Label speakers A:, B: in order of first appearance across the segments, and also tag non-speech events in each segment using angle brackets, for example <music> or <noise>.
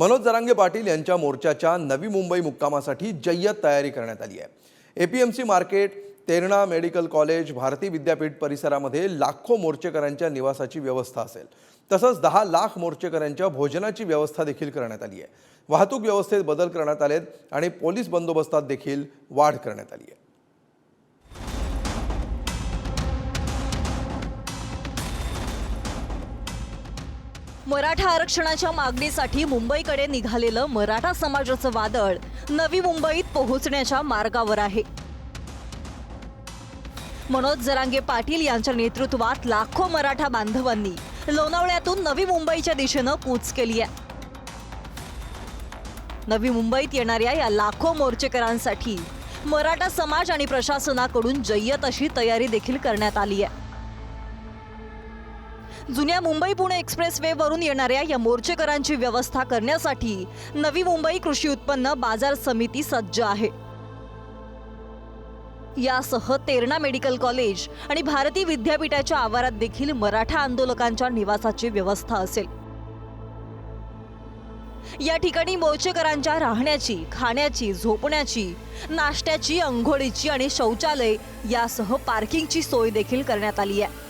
A: मनोज जरांगे पाटील यांच्या मोर्चाच्या नवी मुंबई मुक्कामासाठी जय्यत तयारी करण्यात आली आहे. APMC market Terna medical college Bharati Vidyapeeth परिसरामध्ये लाखो मोर्चेकऱ्यांच्या निवासाची व्यवस्था असेल. तसंच दहा लाख मोर्चेकऱ्यांच्या भोजनाची व्यवस्था देखील करण्यात आली आहे. वाहतूक व्यवस्थेत बदल करण्यात आलेत आणि पोलीस बंदोबस्तात देखील वाढ करण्यात आली आहे.
B: मराठा आरक्षणाच्या मागणीसाठी मुंबईकडे निघालेलं मराठा समाजाचं वादळ नवी मुंबईत पोहोचण्याच्या मार्गावर आहे. मनोज जरांगे पाटील यांच्या नेतृत्वात लाखो मराठा बांधवांनी लोणावळ्यातून नवी मुंबईच्या दिशेनं कूच केली आहे. नवी मुंबईत येणाऱ्या या लाखो मोर्चेकरांसाठी मराठा समाज आणि प्रशासनाकडून जय्यत अशी तयारी देखील करण्यात आली आहे. जुन्या मुंबई पुणे एक्सप्रेसवेवरून वरून येणाऱ्या या मोर्चेकरांची व्यवस्था करण्यासाठी नवी मुंबई कृषी उत्पन्न बाजार समिती सज्ज आहे. यासह तेरणा मेडिकल कॉलेज आणि भारती विद्यापीठाच्या आवारात देखील मराठा आंदोलकांच्या निवासाची व्यवस्था असेल. या ठिकाणी मोर्चेकरांच्या राहण्याची खाण्याची झोपण्याची नाश्त्याची अंघोळीची आणि शौचालय यासह पार्किंगची सोय देखील करण्यात आली आहे.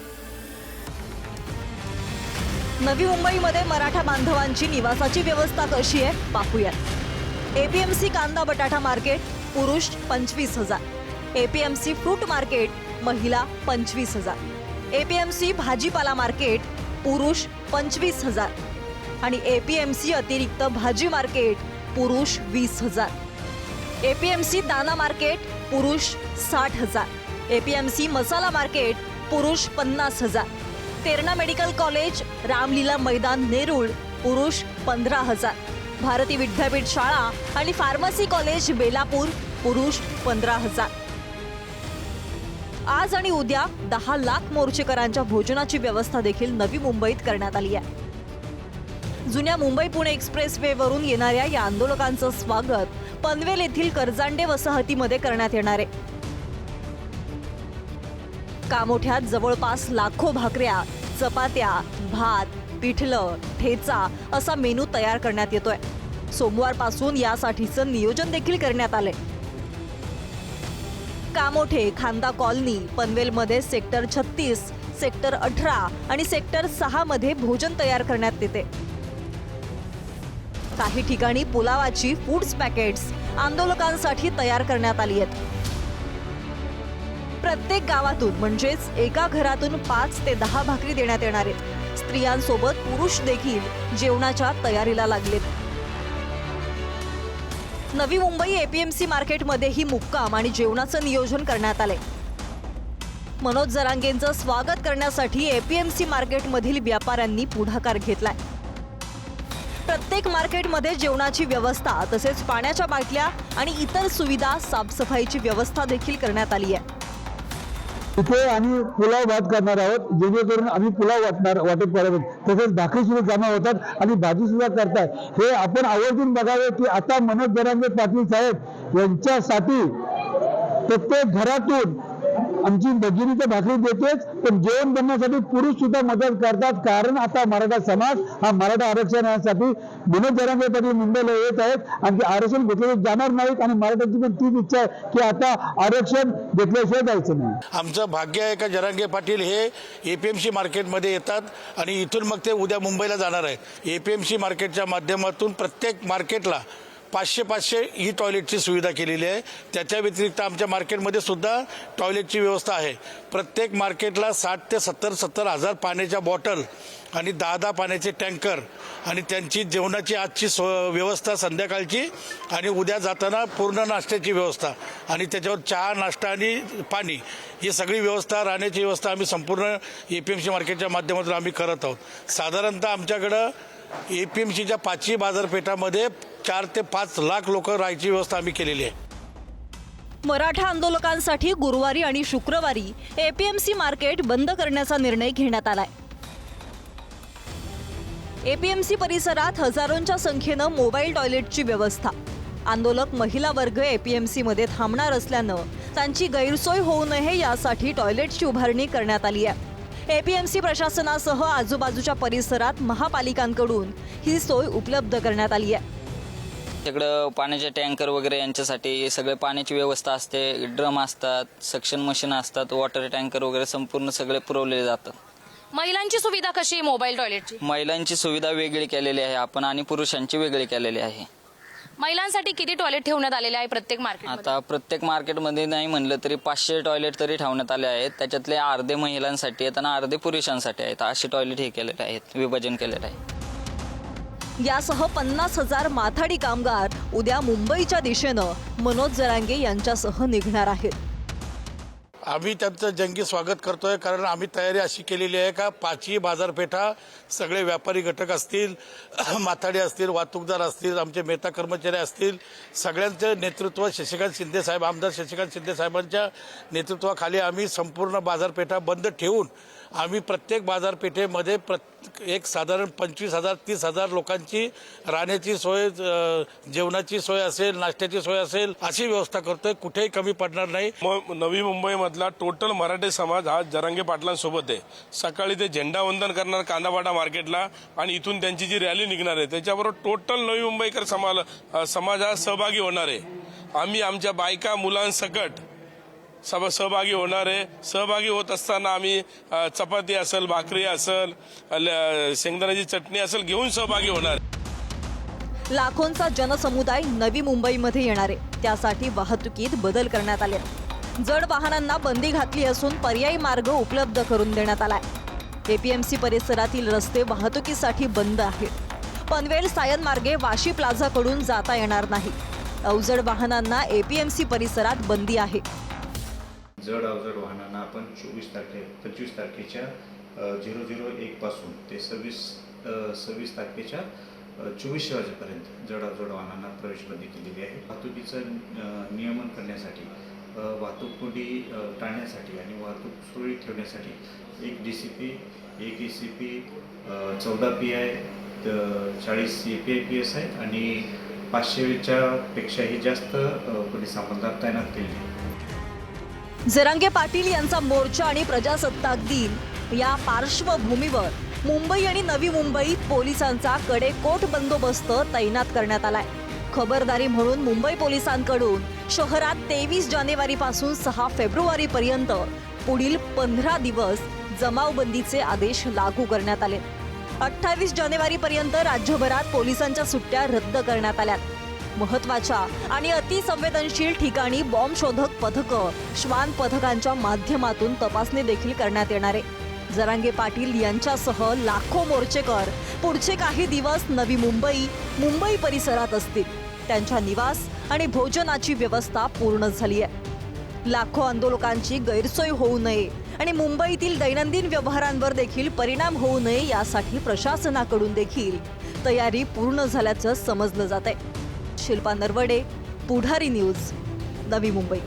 B: नवी मुंबईमध्ये मराठा बांधवांची निवासाची व्यवस्था कशी आहे? पाहूयात. एपीएमसी कांदा बटाटा मार्केट पुरुष पंचवीस हजार. एपीएमसी फ्रूट मार्केट महिला पंचवीस हजार. एपीएमसी भाजीपाला मार्केट पुरुष पंचवीस हजार. आणि एपीएमसी अतिरिक्त भाजी मार्केट पुरुष वीस हजार. एपीएमसी दाना मार्केट पुरुष साठ हजार. एपीएमसी मसाला मार्केट पुरुष पन्नास हजार. तेरणा मेडिकल कॉलेज रामलीला मैदान नेरूळ पुरुष पंधरा हजार. भारती विद्यापीठ शाळा आणि फार्मसी कॉलेज बेलापूर पुरुष पंधरा हजार. आज आणि उद्या दहा लाख मोर्चेकरांच्या भोजनाची व्यवस्था देखील नवी मुंबईत करण्यात आली आहे. जुन्या मुंबई पुणे एक्सप्रेस वे वरून येणाऱ्या या आंदोलकांचं स्वागत पनवेल येथील कर्जांडे वसाहतीमध्ये करण्यात येणार आहे. कामोठ्यात जवळपास लाखो भाकऱ्या चपात्या भात पिठलं ठेचा असा मेनू तयार करण्यात येतोय. सोमवारपासून यासाठीचं नियोजन देखील करण्यात आलंय. कामोठे खांदा कॉलनी पनवेलमध्ये सेक्टर छत्तीस सेक्टर अठरा आणि सेक्टर सहा मध्ये भोजन तयार करण्यात येते. काही ठिकाणी पुलावाची फूड्स पॅकेट्स आंदोलकांसाठी तयार करण्यात आली आहेत. प्रत्येक गावातून म्हणजेच एका घरातून पाच ते दहा भाकरी देण्यात येणार आहेत. स्त्रियांसोबत पुरुष देखील जेवणाच्या तयारीला लागलेत. नवी मुंबई एपीएमसी मार्केटमध्येही मुक्काम आणि जेवणाचं नियोजन करण्यात आले मनोज जरांगेंचं स्वागत करण्यासाठी एपीएमसी मार्केटमधील व्यापाऱ्यांनी पुढाकार घेतलाय. प्रत्येक मार्केटमध्ये जेवणाची व्यवस्था तसेच पाण्याच्या बाटल्या आणि इतर सुविधा साफसफाईची व्यवस्था देखील करण्यात आली आहे.
C: तिथे आम्ही पुलाव भात करणार आहोत जेणेकरून आम्ही पुलाव वाटणार वाटप करत तसेच भाकरी सुद्धा जमा होतात आणि भाजी सुद्धा करतात. हे आपण आवर्जून बघावे की आता मनोज जरांगे पाटील साहेब यांच्यासाठी प्रत्येक घरातून आमची भगिनी तर भाकरी देतेच पण जेवण बनण्यासाठी पुरुष सुद्धा मदत करतात. कारण आता मराठा समाज हा मराठा आरक्षणासाठी मनोज जरांगे पाटील मुंबईला येत आहेत. आणि आरक्षण घेतले जाणार नाहीत आणि मराठ्यांची पण तीच इच्छा आहे की आता आरक्षण घेतल्याशिवाय जायचं नाही.
D: आमचं भाग्य आहे का जरांगे पाटील हे एपीएमसी मार्केटमध्ये येतात आणि इथून मग ते उद्या मुंबईला जाणार आहे एपीएमसी मार्केटच्या माध्यमातून प्रत्येक मार्केटला पाचशे पाचशे ही टॉयलेटची सुविधा केलेली आहे. त्याच्या व्यतिरिक्त आमच्या मार्केटमध्ये सुद्धा टॉयलेटची व्यवस्था आहे. प्रत्येक मार्केटला साठ ते सत्तर सत्तर हजार पाण्याच्या बॉटल आणि दहा दहा पाण्याचे टँकर आणि त्यांची जेवणाची आजची सो व्यवस्था संध्याकाळची आणि उद्या जाताना पूर्ण नाश्त्याची व्यवस्था आणि त्याच्यावर चहा नाश्ता आणि पाणी ही सगळी व्यवस्था राहण्याची व्यवस्था आम्ही संपूर्ण ए पी एम सी मार्केटच्या माध्यमातून आम्ही करत आहोत. साधारणतः आमच्याकडं ए पी एम सीच्या पाचही बाजारपेठामध्ये चार ते पाच लाख लोक राहायची व्यवस्था आम्ही केलेली आहे.
B: मराठा आंदोलकांसाठी गुरुवारी आणि शुक्रवारी एपीएमसी मार्केट बंद करण्याचा निर्णय घेण्यात आलाय. एपीएमसी परिसरात हजारोंच्या संख्येनं मोबाईल टॉयलेटची व्यवस्था. आंदोलक महिला वर्ग एपीएमसी मध्ये थांबणार असल्यानं त्यांची गैरसोय होऊ नये यासाठी टॉयलेटची उभारणी करण्यात आली आहे. एपीएमसी प्रशासनासह आजूबाजूच्या परिसरात महापालिकांकडून ही सोय उपलब्ध करण्यात आली आहे.
E: तिकडं पाण्याचे टँकर वगैरे यांच्यासाठी सगळे पाण्याची व्यवस्था असते. ड्रम असतात सक्शन मशीन असतात वॉटर टँकर वगैरे संपूर्ण सगळे पुरवले जातात.
F: महिलांची सुविधा कशी आहे मोबाईल टॉयलेटची
E: महिलांची सुविधा वेगळी केलेली आहे आपण आणि पुरुषांची वेगळी केलेली आहे.
F: महिलांसाठी किती टॉयलेट ठेवण्यात आलेले आहे प्रत्येक मार्केट
E: आता प्रत्येक मार्केटमध्ये नाही म्हणलं तरी पाचशे टॉयलेट तरी ठेवण्यात आले आहेत. त्याच्यातले अर्धे महिलांसाठी आहेत आणि अर्धे पुरुषांसाठी आहेत. असे टॉयलेट हे केलेले आहेत विभाजन केलेलं आहे.
B: यासह पन्नास हजार माथाडी कामगार उद्या मुंबईच्या दिशेनं मनोज जरांगे यांच्यासह निघणार आहेत.
D: आम्ही त्यांचं जंगी स्वागत करतोय कारण आम्ही तयारी अशी केलेली आहे का पाचही बाजारपेठा सगळे व्यापारी घटक असतील <clears throat> माथाडी असतील वाहतूकदार असतील आमचे मेहता कर्मचारी असतील सगळ्यांचं नेतृत्व शशिकांत शिंदे साहेब आमदार शशिकांत शिंदे साहेबांच्या नेतृत्वाखाली आम्ही संपूर्ण बाजारपेठा बंद ठेवून आम्ही प्रत्येक बाजारपेठेमध्ये प्रत एक साधारण पंचवीस हजार तीस हजार लोकांची राहण्याची सोय जेवणाची सोय असेल नाश्त्याची सोय असेल अशी व्यवस्था करतोय. कुठेही कमी पडणार नाही.
G: मग नवी मुंबईमधला टोटल मराठी समाज हा जरांगे पाटलांसोबत आहे. सकाळी ते झेंडावंदन करणार कांदावाडा मार्केटला आणि इथून त्यांची जी रॅली निघणार आहे त्याच्याबरोबर टोटल नवी मुंबईकर समाज समाज हा सहभागी होणार आहे. आम्ही आमच्या बायका मुलांसकट सभा सहभागी होणार आहे. सहभागी होत असताना आम्ही चपाती असेल भाकरी असेल ल- शेंगदाण्याची चटणी असेल घेऊन सहभागी होणार
B: लाखोंचा जनसमुदाय नवी मुंबईमध्ये येणार आहे. त्यासाठी वाहतुकीत बदल करण्यात आले जड वाहनांना बंदी घातली असून पर्यायी मार्ग उपलब्ध करून देण्यात आलाय. एपीएमसी परिसरातील रस्ते वाहतुकीसाठी बंद आहेत. पनवेल सायन मार्गे वाशी प्लाझाकडून जाता येणार नाही. अवजड वाहनांना एपीएमसी परिसरात बंदी आहे.
H: जड अवजड वाहनांना आपण चोवीस तारखे पंचवीस तारखेच्या झिरो झिरो एकपासून ते सव्वीस सव्वीस तारखेच्या चोवीसशे चोवीस वाजेपर्यंत जड अवजड वाहनांना प्रवेशबंदी केलेली आहे वाहतुकीचं नियमन करण्यासाठी वाहतूक कोंडी टाळण्यासाठी आणि वाहतूक सुरळीत ठेवण्यासाठी एक डी सी पी एक ए सी पी चौदा पी आय चाळीस A P I P S आहे आणि पाचशेच्या पेक्षाही जास्त पोलीस अंमलदार तैनात केले आहेत.
B: जरांगे पाटील यांचा मोर्चा आणि प्रजासत्ताक दिन. या पार्श्वभूमीवर मुंबई आणि नवी मुंबईत पोलिसांचा कडेकोट बंदोबस्त तैनात करण्यात आलाय. खबरदारी म्हणून मुंबई पोलिसांकडून शहरात तेवीस जानेवारीपासून सहा फेब्रुवारी पर्यंत पुढील पंधरा दिवस जमावबंदीचे आदेश लागू करण्यात आले. अठ्ठावीस जानेवारी पर्यंत राज्यभरात पोलिसांच्या सुट्ट्या रद्द करण्यात आल्यात. महत्त्वाच्या आणि अतिसंवेदनशील ठिकाणी बॉम्ब शोधक पथकं श्वान पथकांच्या माध्यमातून तपासणी देखील करण्यात येणार आहे. जरांगे पाटील यांच्यासह लाखो मोर्चेकर पुढचे काही दिवस नवी मुंबई मुंबई परिसरात असतील. त्यांच्या निवास आणि भोजनाची व्यवस्था पूर्ण झाली आहे. लाखो आंदोलकांची गैरसोय होऊ नये आणि मुंबईतील दैनंदिन व्यवहारांवर देखील परिणाम होऊ नये यासाठी प्रशासनाकडून देखील तयारी पूर्ण झाल्याचं समजलं जात आहे शिल्पा नरवडे पुढारी न्यूज नवी मुंबई.